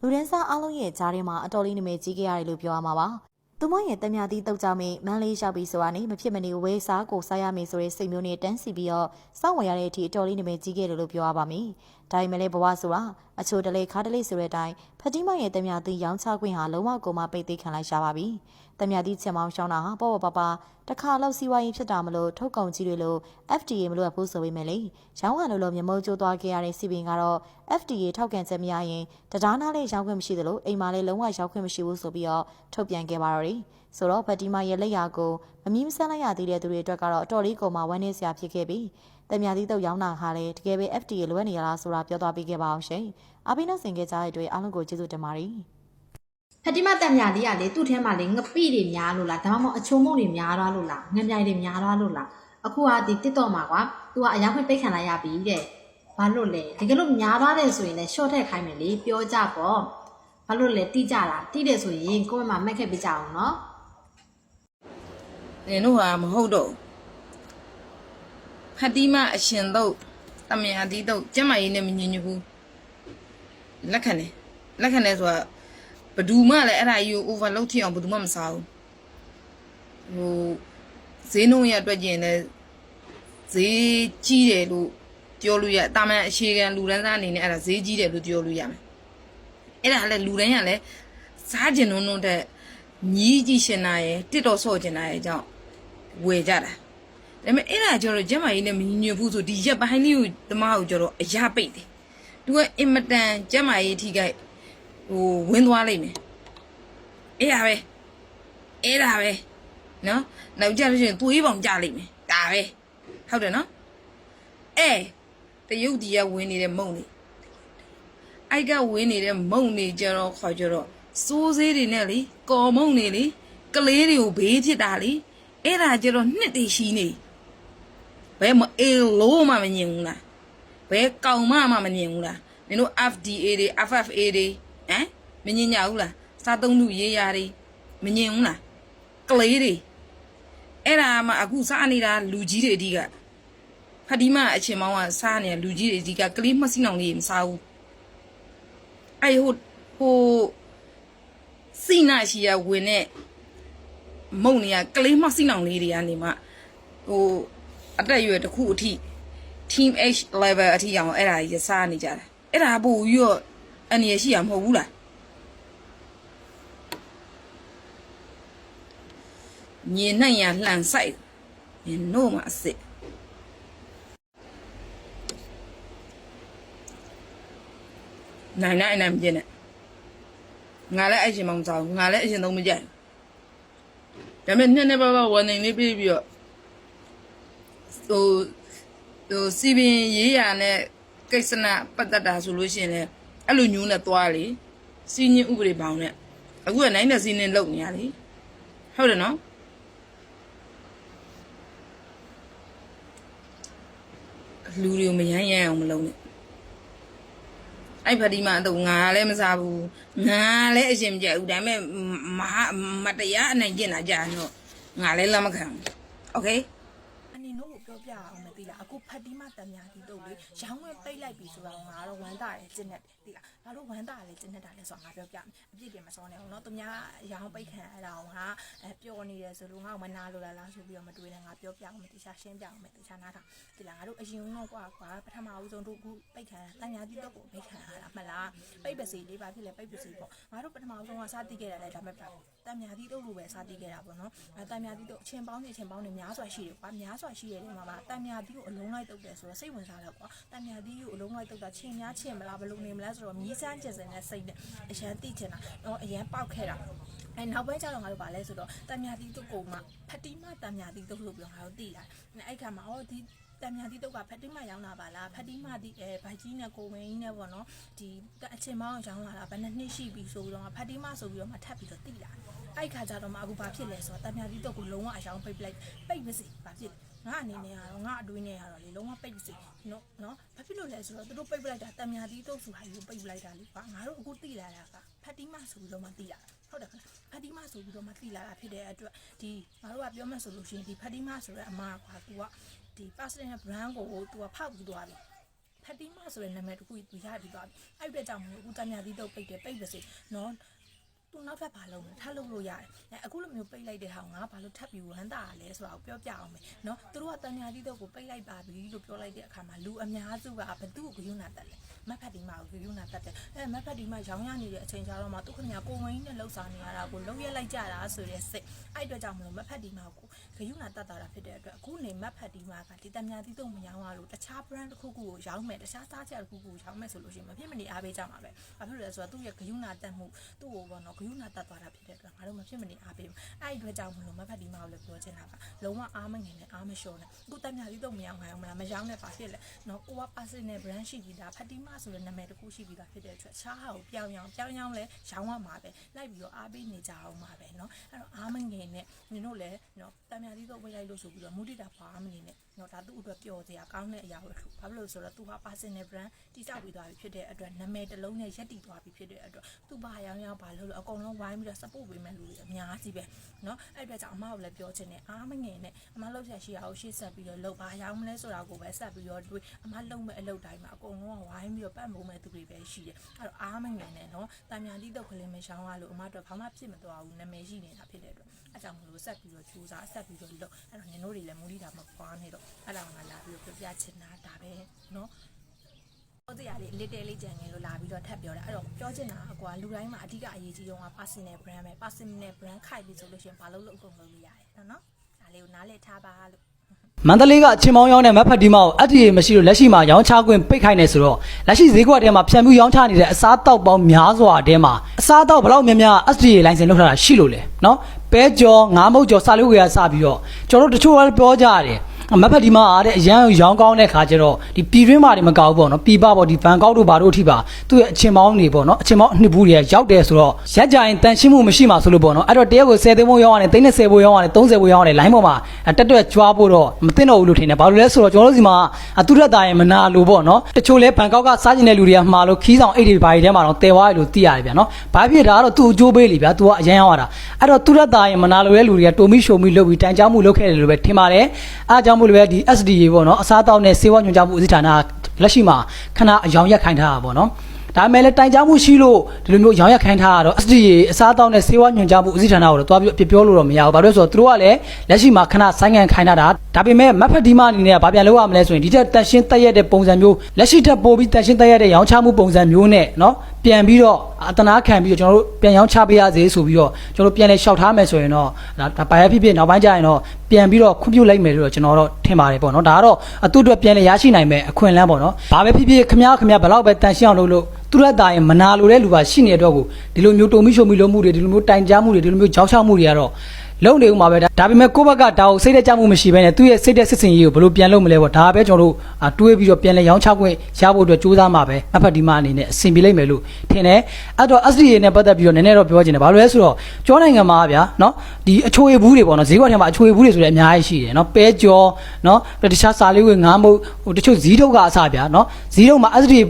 လူဒန်းစားအားလုံးရဲ့ကြားထဲမှာအတော်လေးနမဲကြီးခဲ့ရတယ်လို့ပြောရမှာပါ။သူမရဲ့တံမြာသည့်တုတ်ကြောင့်မမန်းလေးရောက်ပြီးဆိုတာနဲ့မဖြစ်မနေဝဲစားကိုစားရမယ်ဆိုတဲ့စိတ်မျိုးနဲ့တန်းစီပြီးတော့စောင့်ဝင်ရတဲ့အထိအတော်လေးနမဲကြီးခဲ့တယ်လို့ပြောရပါမယ်။ဒါပေမဲ့လည်းဘဝဆိုတာအချိုတလေခါတလေဆိုတဲ့အတိုင်းဖတီမရဲ့တံမြာသည့်ရောင်းချခွင့်ဟာလုံးဝကိုမှပိတ်သိမ်းခံလိုက်ရှာပါပြီ။တံမြာသည့်ချက်မောင်းရှောင်းတာဟာပေါ့ပေါ့ပါပါတစ်ခါလောက်စီးပွားရေးဖြစ်တာမလို့ထုတ်ကုန်ကြီးတွေလို့ FDA မလို့ရဖို့ဆိုပေမဲ့လေရောင်းရလို့လို့မျက်မှောက်ကျိုးသွားခဲ့ရတဲ့စီပင်ကတော့ FDA ထောက်ခံချက်မရရင်တရားနာလေးရောင်းခွင့်မရှိသလိုအိမ်မှာလည်းလုံးဝရောင်းခွင့်မရှိဘူးဆိုပြီးတော့ထုတ်ပြန်ခဲ့ပါတော့တယ်။ဆိုတော့ဖတီမရဲ့လက်ရာကိုမမီးမဆန်းလိုက်ရသေးတဲ့သူတွေအတွက်ကတော့အတော်လေးကိုမှဝမ်းနည်းစရာဖြစ်ခဲ့ပြီး တမြာသီးတော့ရောင်းတာဟာလေတကယ်ပဲ FDA လိုအပ်နေရလားဆိုတာပြောသွားပေးခဲ့ပါအောင်ရှင်။အပိနာဆင်ခဲ့ကြတဲ့အတွက်အားလုံးကိုကျေးဇူးတင်ပါတယ်။ဖက်တိမတက်မြလေးကလေသူ့ထဲမှာလေငပိတွေများလို့လားဒါမှမဟုတ်အချုံမုံတွေများသွားလို့လားငပြိုင်တွေများသွားလို့လားအခုကဒီတစ်တော့မှာကွာသူကအရောက်ခွင့်ပိတ်ခံလိုက်ရပြီတဲ့ဘာလို့လဲတကယ်လို့များသွားတယ်ဆိုရင်လည်း short ထည့်ခိုင်းမယ်လေပြောကြပေါ့ဘာလို့လဲတိကြလားတိတယ်ဆိုရင်ကိုယ့်မှာမက်ခဲ့ပြကြအောင်နော်နင်တို့ဟာမဟုတ်တော့ ဘူးဖတီမာအရှင်တော့တမယာတီတော့ကျမကြီးနဲ့မညင်ညူဘူးလက်ခံတယ်လက်ခံတယ်ဆိုတာဘယ်သူမှလည်းအဲ့ဒါကြီးကို overload ထည့်အောင်ဘယ်သူမှမစားဘူးဟိုဈေးနှုန်းရအတွက်ကျင်လည်းဈေးကြီးတယ်လို့ပြောလို့ရတာမန်အခြေခံလူတန်းစားအနေနဲ့အဲ့ဒါဈေးကြီးတယ်လို့ပြောလို့ရမယ်အဲ့ဒါလည်းလူတိုင်းကလည်းစားကျင်လုံးလုံးတဲ့ညီးကြည့်ရှင်တာရယ်တစ်တော်ဆော့ကျင်တာရယ်ကြောင့်ဝယ်ကြတာ ဒါပေမဲ့အဲ့ဒါကျတော့ကျမကြီးနဲ့မညီညွတ်ဘူးဆိုဒီရက်ပိုင်းလေးကိုတမကိုကျတော့အရာပိတ်တယ်သူကအင်မတန်ကျမကြီးထိခိုက်ဟိုဝင်းသွားလိမ့်မယ်အဲ့ဒါပဲအဲ့ဒါပဲနော်နောက်ကြလို့ရှိရင်သွေးပေါင်ကြလိမ့်မယ်ဒါပဲဟုတ်တယ်နော်အဲတရုတ်ဒီကဝင်နေတဲ့မုံနေအိုက်ကဝင်နေတဲ့မုံနေကြတော့ခေါ်ကြတော့စိုးစေးတွေနဲ့လေကော်မုံနေလေကလေးတွေကိုဘေးဖြစ်တာလေအဲ့ဒါကြတော့နှစ်တည်ရှိနေဘယ် မအေလို့မှမမြင်ဘူးလားဘယ်ကောင်မှမမမြင်ဘူးလားနင်တို့ FDA တွေ FFA တွေဟမ်မမြင်ကြဘူးလားစားသုံးလူရေးရာတွေမမြင်ဘူးလားကလေးတွေအဲ့ဒါမှအခုစားနေတာလူကြီးတွေအဒီကဖဒီမအချင်းမောင်းကစားနေတဲ့လူကြီးတွေအဒီကကလေးမစိနောင်လေးမစားဘူးအဲ့ဟိုဟိုစိနာရှိရဝင်တဲ့မုံနေရကလေးမစိနောင်လေးတွေကနေမှဟို အတက်အရွယ်တစ်ခုအထိ team H level အထိအောင်အဲ့ဒါကြီးစားနေကြတာအဲ့ဒါပို့ပြီးတော့အနေရရှိရမဟုတ်ဘူးလားညင်နိုင်ရလှန်ဆိုင်ညင်နို့မှာအစ်စ်နိုင်နိုင်နိုင်မကျင်နဲ့ငါလည်းအဲ့ရှင်မောင်စားငါလည်းအရှင်သုံးမကြိုက်ဒါပေမဲ့နှစ်နှစ်ပါးပါးဝန်နေလေးပြီးပြီးတော့ ဟိုဟိုစီပင်ရေးရနဲ့ကိစ္စနာပတ်သက်တာဆိုလို့ရှိရင်လည်းအဲ့လိုညူးနဲ့သွားလေစီးညင်းဥပဒေပေါင်းနဲ့အခုကနိုင်တဲ့စီးနေလောက်နေရလေဟုတ်တယ်နော်လူတွေကိုမရမ်းရမ်းအောင်မလုပ်နဲ့အဲ့ဖဒီမတော့ငါလည်းမစားဘူးငါလည်းအရှင်မကြိုက်ဘူးဒါပေမဲ့မဟာမတရားအနိုင်ကျင့်တာကြာတော့ငါလည်းလက်မခံဘူးโอเค တ်တီးမတံမြာတီတို့လေရောင်းဝဲပိတ်လိုက်ပြီဆိုတော့ငါတော့ဝမ်းတာတယ်ကျင်းနေတယ်သိလား ငါတို့ဝမ်းတာတယ်ကျင်းနေတာလဲဆိုတော့ငါပြောပြမယ်အပြစ်တွေမစောနေအောင်နော်သူများရောင်းပိတ်ခံရတာငါအဲပျော်နေတယ်ဆိုလို့ငါ့ကိုမနာလို့လားလားဆိုပြီးတော့မတွေးနဲ့ငါပြောပြအောင်မတိချရှင်းပြအောင်မတိချနားထောင်သိလားငါတို့အရင်တော့ကွာကွာပထမဦးဆုံးတို့ခုပိတ်ခံတံမြာတီတို့ကိုပိတ်ခံရတာမလားပိတ်ပစီလေးပါဖြစ်လဲပိတ်ပစီပေါ့ငါတို့ပထမဦးဆုံးကစတိခဲ့တယ်လဲဒါမဲ့တံမြာတီတို့လိုပဲစတိခဲ့တာပေါ့နော်အဲတံမြာတီတို့အချင်းပေါင်းနေအချင်းပေါင်းနေများစွာရှိတယ်ကွာများစွာရှိတယ်ဒီမှာမှာတံမြာတီကိုအလုံးလိုက်တုတ်တယ်ဆိုတော့စိတ်ဝင်စားတော့ကွာတံမြာတီကိုအလုံးလိုက်တုတ်တာချင်းများချင်းမလားဘယ်လိုနေမလဲဆိုတော့မြည်စမ်းကျင်စင်နဲ့စိတ်နဲ့အရန်တိချင်တာတော့အရန်ပေါက်ခဲ့တာအဲနောက်ပိုင်းကျတော့ငါတို့ဗာလဲဆိုတော့တံမြာတီတို့ကိုမှဖတိမတံမြာတီတို့လို့ပြောငါတို့သိလာတယ်အဲ့ခါမှာအော်ဒီတံမြာတီတုတ်ကဖက်တိမရောင်းလာပါလားဖက်တိမတီအဲဗိုက်ကြီးနဲ့ကိုဝင်းကြီးနဲ့ပေါ့နော်ဒီအချင်းမောင်းရောင်းလာတာဘယ်နှစ်နှစ်ရှိပြီဆိုပြီးတော့ဖက်တိမဆိုပြီးတော့မှထပ်ပြီးတော့တိလာအဲ့ခါကျတော့မှအခုဘာဖြစ်လဲဆိုတော့တံမြာတီတုတ်ကိုလုံးဝအယောင်ပိတ်ပလိုက်ပိတ်ပါစေဘာဖြစ်လဲ ငါအနေနဲ့ကတော့ငါအတွင်းနဲ့ကတော့လေလုံးဝပိတ်ပါစေနော်နော်ဘာဖြစ်လို့လဲဆိုတော့သူတို့ပိတ်ပလိုက်တာတံမြာတီတုတ်ဆိုတာကိုပိတ်ပလိုက်တာလေကွာငါတို့အခုတိလာတာကဖက်တိမဆိုပြီးတော့မှတိလာဟုတ်တယ်ဖက်တိမဆိုပြီးတော့မှတိလာတာဖြစ်တဲ့အတွက်ဒီငါတို့ကပြောမှဆိုလို့ရှိရင်ဒီဖက်တိမဆိုတဲ့အမကွာသူကဒီ personal brand ကိုသူကဖောက်ပြီးသွားပြီဖက်တီမာဆိုတဲ့နာမည်တစ်ခုသူရပြီးသွားပြီအဲ့ဒီအတွက်ကြောင့်မလို့အခုတညာသီးတော့ပိတ်တယ်ပိတ်ပါစေနော် သူနောက်ထပ်ဘာလုပ်လဲထပ်လုပ်လို့ရတယ်အဲအခုလိုမျိုးပိတ်လိုက်တဲ့ဟာကိုငါဘာလို့ထပ်ပြီးဝမ်းသာရလဲဆိုတာကိုပြောပြအောင်မယ်နော်သူတို့ကတညာသီးတော့ကိုပိတ်လိုက်ပါပြီလို့ပြောလိုက်တဲ့အခါမှာလူအများစုကဘသူ့ကိုဂယုဏတက်လဲမက်ဖက်ဒီမာကိုဂယုဏတက်တယ်အဲမက်ဖက်ဒီမာရောင်းရနေတဲ့အချိန်ကျတော့မှသူခင်ဗျာကိုဝင်းနဲ့လှုပ်ဆောင်နေရတာကိုလုံးရက်လိုက်ကြတာဆိုတဲ့စိတ်အဲ့အတွက်ကြောင့်မလို့မက်ဖက်ဒီမာကိုဂယုဏတက်တာဖြစ်တဲ့အတွက်အခုနေမက်ဖက်ဒီမာကဒီတညာသီးတော့မရောင်းရလို့တခြား brand တစ်ခုခုကိုရောင်းမယ်တခြားစားချက်တစ်ခုခုကိုရောင်းမယ်ဆိုလို့ရှိရင်မဖြစ်မနေအားပေးကြမှာပဲဘာဖြစ်လို့လဲဆိုတော့သူ့ရဲ့ဂယုဏတက်မှုသူ့ကိုဘောနော်ဂယုဏတက်သွားတာဖြစ်တဲ့အတွက်ငါတို့မဖြစ်မနေအားပေးဘူးအဲ့ဒီအတွက်ကြောင့်မလို့မဖက်ဒီမာကိုလည်းပြောချင်တာပါလုံးဝအားမငင်နဲ့အားမလျှော်နဲ့အခုတက်မြပြီးတော့မရောက်နိုင်အောင်မလားမရောက်နဲ့ပါဖြစ်လဲနော်ကိုက personal brand ရှိပြီးသားဖက်ဒီမာဆိုတဲ့နာမည်တစ်ခုရှိပြီးသားဖြစ်တဲ့အတွက်ရှားဟာကိုပြောင်းရောင်းပြောင်းရောင်းလဲရောင်းရမှာပဲလိုက်ပြီးတော့အားပေးနေကြအောင်ပါပဲနော်အဲ့တော့အားမငင်နဲ့နင်တို့လည်းနော်တက်မြပြီးတော့ဝေးလိုက်လို့ဆိုပြီးတော့မူတည်တာပါအားမနေနဲ့ နော်ဒါသူ့အတွက်ပျော်စရာကောင်းတဲ့အရာပဲလို့ဘာဖြစ်လို့ဆိုတော့သူဟာ personal brand တိကျပြီးသွားပြီဖြစ်တဲ့အတွက်နာမည်တစ်လုံးနဲ့ရက်တည်သွားပြီဖြစ်တဲ့အတွက်သူ့ဘာရောင်းရောင်းဘာလို့လို့အကုန်လုံးဝိုင်းပြီးတော့ support ပေးမဲ့လူတွေအများကြီးပဲနော်အဲ့အတွက်ကြောင့်အမကိုလည်းပြောချင်တယ်အားမငယ်နဲ့အမလောက်ရရှိရအောင်ရှေ့ဆက်ပြီးတော့လုပ်ဘာရောင်းမလဲဆိုတာကိုပဲဆက်ပြီးတော့တွေးအမလုံမဲ့အလုပ်တိုင်းမှာအကုန်လုံးကဝိုင်းပြီးတော့ပတ်မိုးမဲ့သူတွေပဲရှိတယ်အဲ့တော့အားမငယ်နဲ့နော်တာမြန်တိတော့ခလင်းမရှောင်းရလို့အမတို့ဘာမှဖြစ်မသွားဘူးနာမည်ရှိနေတာဖြစ်တဲ့အတွက် အဲ့ကြောင့်မလို့ဆက်ပြီးတော့ကြိုးစားဆက်ပြီးတော့လုပ်အဲ့တော့နင်တို့တွေလည်းမူလီတာမပွားနဲ့တော့အဲ့ဒါကလာပြီးတော့ပြပြချင်တာဒါပဲနော်ောတရားလေးအလစ်တဲလေးကြံငယ်လို့လာပြီးတော့ထပ်ပြောတယ်အဲ့တော့ပြောချင်တာကွာလူတိုင်းမှာအဓိကအရေးကြီးဆုံးက personal brand ပဲ personal brand ခိုက်ပြီဆိုလို့ရှိရင်ဘာလို့လုပ်အကုန်လုပ်လို့ရတယ်နော်ဒါလေးကိုနားလည်ထားပါလို့ မန္တလေးကချင်းမောင်းရောင်းတဲ့မက်ဖက်ဒီမောက်အတ္တိမရှိလို့လက်ရှိမှာရောင်းချခွင့်ပိတ်ခိုင်းနေဆိုတော့လက်ရှိဈေးကွက်ထဲမှာဖြန့်ဖြူးရောင်းချနေတဲ့အစားတောက်ပေါင်းများစွာအထဲမှာအစားတောက်ဘယ်လောက်များများ SDA လိုင်စင်လောက်ထားတာရှိလို့လဲနော်ပဲကြော်ငါးမုတ်ကြော်စာလေးဝေရစပြီးတော့ကျွန်တော်တို့တချို့လည်းပြောကြရတယ် မက်ဖက်ဒီမှာအားတဲ့အရန်ရောင်းကောင်းတဲ့ခါကျတော့ဒီပြည်တွင်းမှာတွေမကောက်ဘူးပေါ့နော်ပြည်ပပေါ့ဒီဘန်ကောက်တို့ဘာတို့အထိပါသူ့ရဲ့အချင်းမောင်းတွေပေါ့နော်အချင်းမောင်းအနှစ်ဘူးတွေရောက်တယ်ဆိုတော့ရက်ကြရင်တန်ရှင်းမှုမရှိမှဆိုလို့ပေါ့နော်အဲ့တော့တရက်ကို10သိန်းဘုံရောင်းရတယ်30ဘုံရောင်းရတယ်30ဘုံရောင်းရတယ်လိုင်းပေါ်မှာတက်တွက်ကြွားဖို့တော့မသိတော့ဘူးလို့ထင်တယ်ဘာလို့လဲဆိုတော့ကျွန်တော်တို့စီမှာအတူရက်တာရင်မနာလို့ပေါ့နော်တချို့လဲဘန်ကောက်ကစားကျင်တဲ့လူတွေကမှားလို့ခီးဆောင်အိတ်တွေဘာတွေထဲမှာတော့တဲသွားရလို့သိရတယ်ဗျာနော်ဘာဖြစ်ဒါကတော့သူ့အကျိုးပေးလေဗျာ तू ကအရန်ရောက်ရတာအဲ့တော့တူရက်တာရင်မနာလို့တဲ့လူတွေကတိုမီရှိုမီလုပ်ပြီးတိုင်ကြားမှုလုပ်ခဲ့တယ်လို့ပဲထင်ပါတယ်အားကြောင့်မို့လို့ပဲဒီ SDA ပေါ့နော်အစားအသောက်နဲ့ဆေးဝါးညွှန်ကြားမှုဦးစီးဌာနလက်ရှိမှာခဏအယောင်ရက်ခိုင်းထားတာပေါ့နော်ဒါမဲ့လည်းတိုင်ကြားမှုရှိလို့ဒီလိုမျိုးရောင်းရခိုင်းထားတာတော့ SDA အစားအသောက်နဲ့ဆေးဝါးညွှန်ကြားမှုဦးစီးဌာနကိုတော့တွားပြီးအပြစ်ပြောလို့တော့မရဘူး။ဘာလို့လဲဆိုတော့သူတို့ကလည်းလက်ရှိမှာခဏဆိုင်ငံခိုင်းထားတာဒါပေမဲ့မက်ဖက်ဒီမအနေနဲ့ကဘာပြန်လုပ်ရမလဲဆိုရင်ဒီထက်တန်ရှင်းတက်ရတဲ့ပုံစံမျိုးလက်ရှိထက်ပိုပြီးတန်ရှင်းတက်ရတဲ့ရောင်းချမှုပုံစံမျိုးနဲ့နော်ပြန်ပြီးတော့အတနာခံပြီးတော့ကျွန်တော်တို့ပြန်ရောင်းချပေးရစေဆိုပြီးတော့ကျွန်တော်တို့ပြန်လဲလျှောက်ထားမယ်ဆိုရင်တော့ဒါဒါဘာရဖြစ်ဖြစ်နောက်ပိုင်းကျရင်တော့ပြန်ပြီးတော့ခွင့်ပြုလိုက်မယ်လို့တော့ကျွန်တော်တော့ထင်ပါတယ်ပေါ့နော်ဒါကတော့အတူတူပြန်လဲရရှိနိုင်မယ်အခွင့်အလမ်းပေါ့နော်ဘာပဲဖြစ်ဖြစ်ခမ ्या ခမ ्या ဘယ်တော့ပဲတန်ရှင်းအောင်လုပ်လို့သူရတာရင်မနာလိုတဲ့လူပါရှိနေတဲ့အတွက်ကိုဒီလိုမျိုးတုံမိရှုံမိလို့မှုတွေဒီလိုမျိုးတိုင်ကြားမှုတွေဒီလိုမျိုးကြောက်ချမှုတွေကတော့ လုံနေဦးမှာပဲဒါဒါပေမဲ့ကိုယ့်ဘက်ကဒါကိုစိတ်သက်ကြမှုမရှိဘဲနဲ့သူ့ရဲ့စိတ်သက်စစ်စင်ရေးကိုဘယ်လိုပြန်လုပ်မလဲပေါ့ဒါပဲကျွန်တော်တို့အာတွေးပြီးတော့ပြန်လဲရောင်းချခွင့်ရဖို့အတွက်စူးစမ်းမှာပဲအဖက်ဒီမအနေနဲ့အဆင်ပြေလိမ့်မယ်လို့ထင်တယ်အဲ့တော့ SDA နဲ့ပတ်သက်ပြီးတော့နည်းနည်းတော့ပြောချင်တယ်ဘာလို့လဲဆိုတော့ကျောနိုင်ငံမှာဗျာနော်ဒီအချိုးရဘူးတွေပေါ့နော်ဈေးကွက်ထဲမှာအချိုးရဘူးတွေဆိုလည်းအများကြီးရှိတယ်နော်ပဲကြောနော်တခြားစာလေးဝေငါးမုတ်ဟိုတချို့ဇီးထုတ်ကအစဗျာနော်ဇီးထုတ်မှာ SDA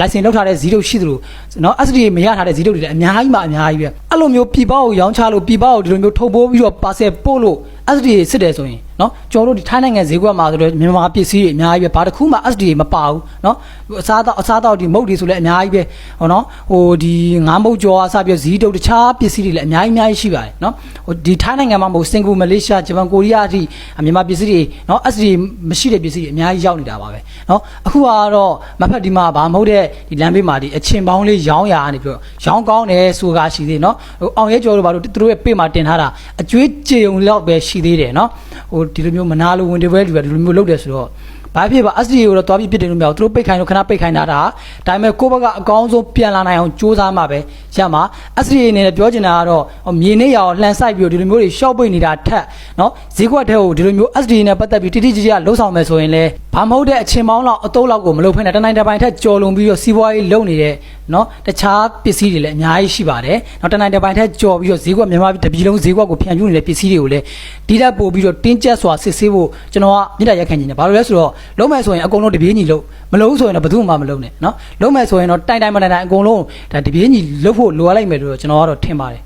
license လောက်ထားတဲ့ဈေးတုပ်ရှိသလိုနော် SDA မရထားတဲ့ဈေးတုပ်တွေလည်းအများကြီးမှအများကြီးပဲအဲ့လိုမျိုးပြည်ပကိုရောင်းချလို့ပြည်ပကိုဒီလိုမျိုးထုတ်ပိုးပြီးတော့ parcel ပို့လို့ SDA စစ်တယ်ဆိုရင်เนาะကျွန်တော်တို့ဒီထိုင်းနိုင်ငံဈေးကွက်မှာဆိုတော့မြန်မာပစ္စည်းတွေအများကြီးပဲဘာတစ်ခုမှ SDA မပါဘူးเนาะအစားတော့အစားတော့ဒီမုတ်တွေဆိုလည်းအများကြီးပဲဟောเนาะဟိုဒီငါးမုတ်ကြောအစပြီးဇီးတုပ်တခြားပစ္စည်းတွေလည်းအများကြီးအများကြီးရှိပါတယ်เนาะဟိုဒီထိုင်းနိုင်ငံမှာမဟုတ်စင်ကာပူမလေးရှားဂျပန်ကိုရီးယားအထိမြန်မာပစ္စည်းတွေเนาะ SDA မရှိတဲ့ပစ္စည်းတွေအများကြီးရောက်နေတာပါပဲเนาะအခုကတော့မဖက်ဒီမှာဘာမဟုတ်တဲ့ဒီလမ်းဘေးမှာဒီအချင်းပေါင်းလေးရောင်းရကနေပြီးတော့ရောင်းကောင်းတယ်ဆိုတာရှိသေးเนาะဟိုအောင်ရဲကျော်တို့ဘာလို့သူတို့ရဲ့ပေမှာတင်ထားတာအကျွေးကြေုံလောက်ပဲရှိ သေးတယ်เนาะဟိုဒီလိုမျိုးမနာလိုဝင်တွေပဲလူပဲဒီလိုမျိုးလုပ်တယ်ဆိုတော့ ဘာဖြစ်ပါ SDA ကိုတော့တွားပြီးပြစ်တယ်လို့မရဘူးသူတို့ပိတ်ခိုင်းလို့ခဏပိတ်ခိုင်းတာဒါဒါပေမဲ့ကိုယ့်ဘက်ကအကောင်းဆုံးပြန်လာနိုင်အောင်စူးစမ်းမှာပဲရမှာ SDA အနေနဲ့ပြောချင်တာကတော့မြေနေရအောင်လှန်ဆိုင်ပြီးဒီလိုမျိုးတွေရှော့ပိတ်နေတာထက်နော်ဈေးကွက်ထဲကိုဒီလိုမျိုး SDA နဲ့ပတ်သက်ပြီးတိတိကျကျလှုပ်ဆောင်မယ်ဆိုရင်လည်းဘာမဟုတ်တဲ့အချင်းပေါင်းလောက်အတုပ်လောက်ကိုမလုပ်ဖက်နဲ့တနိုင်တပိုင်ထက်ကြော်လွန်ပြီးတော့စီးပွားရေးလုပ်နေတဲ့နော်တခြားပစ္စည်းတွေလည်းအများကြီးရှိပါတယ်နော်တနိုင်တပိုင်ထက်ကြော်ပြီးတော့ဈေးကွက်မြန်မာတပြည်လုံးဈေးကွက်ကိုဖြန့်ဖြူးနေတဲ့ပစ္စည်းတွေကိုလည်းဒီတက်ပို့ပြီးတော့တင်းကျပ်စွာစစ်ဆေးဖို့ကျွန်တော်ကမြစ်တာရက်ခံနေတယ်ဘာလို့လဲဆိုတော့လုံးမယ်ဆိုရင်အကုန်လုံးတပြေးညီလုံးမလုံးဆိုရင်တော့ဘယ်သူမှမလုံးနဲ့နော်လုံးမယ်ဆိုရင်တော့တိုင်တိုင်မတိုင်တိုင်အကုန်လုံးဒါတပြေးညီလုံးဖို့လိုအပ်လိုက်မယ်လို့ကျွန်တော်ကတော့ထင်ပါတယ်